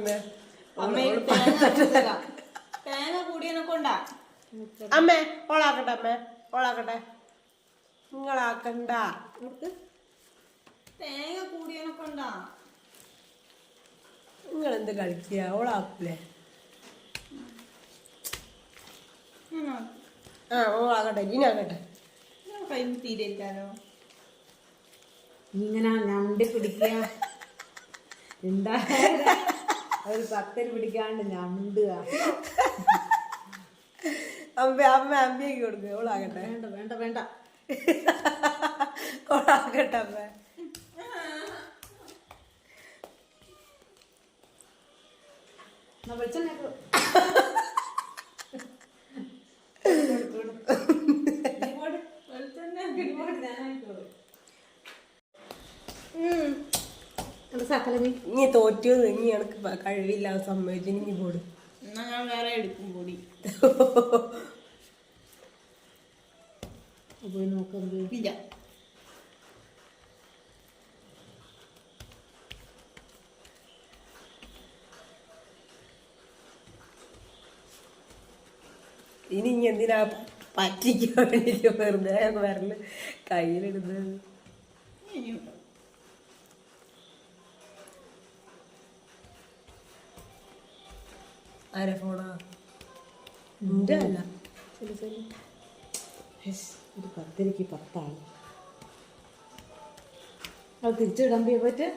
അമ്മേ. അമ്മ തേങ്ങ കൂട്ടുക. തേങ്ങ കൂടിയനെ കൊണ്ടാ. അമ്മേ ഓളാക്കട്ടെ അമ്മേ. ഓളാക്കട്ടെ. നിങ്ങളാക്കണ്ട. തേങ്ങ കൂടിയനെ കൊണ്ടാ. നിങ്ങൾ എന്ത് കളിക്കുക ഓളാക്കൂലേ? ആ ഓളാകട്ടെ കൈ തീരെയില്ലാലോ ഇങ്ങനെ ഞണ്ടി പിടിക്കുക എന്താ? ഒരു പത്തര് പിടിക്കാണ്ട് ഞണ്ടുക അമ്മ അമ്മ അമ്മയ്ക്ക് കൊടുക്കുക ഓളാകട്ടെ. വേണ്ട വേണ്ട വേണ്ട. ഓളാകട്ടെ അമ്മ. വെളിച്ചെണ്ണ സകല നീ? ഇനി തോറ്റു ഇനി എനിക്ക് കഴിവില്ല സമ്മതിച്ചു. ഇനി പോടും. എന്നാ ഞാൻ വേറെ എടുക്കും കൂടി പോയി നോക്കുന്നത് ഇല്ല. ഇനി ഇനി എന്തിനാ പറ്റിക്കാൻ വേണ്ടിട്ട് വെറുതെ വരൽ കയ്യിലിടുന്നത്? ആരെ ഫോണാ എന്റെ അല്ല. ഒരു പത്തരക്ക് പത്താണ്. അത് തിരിച്ചിടാൻ പറ്റേ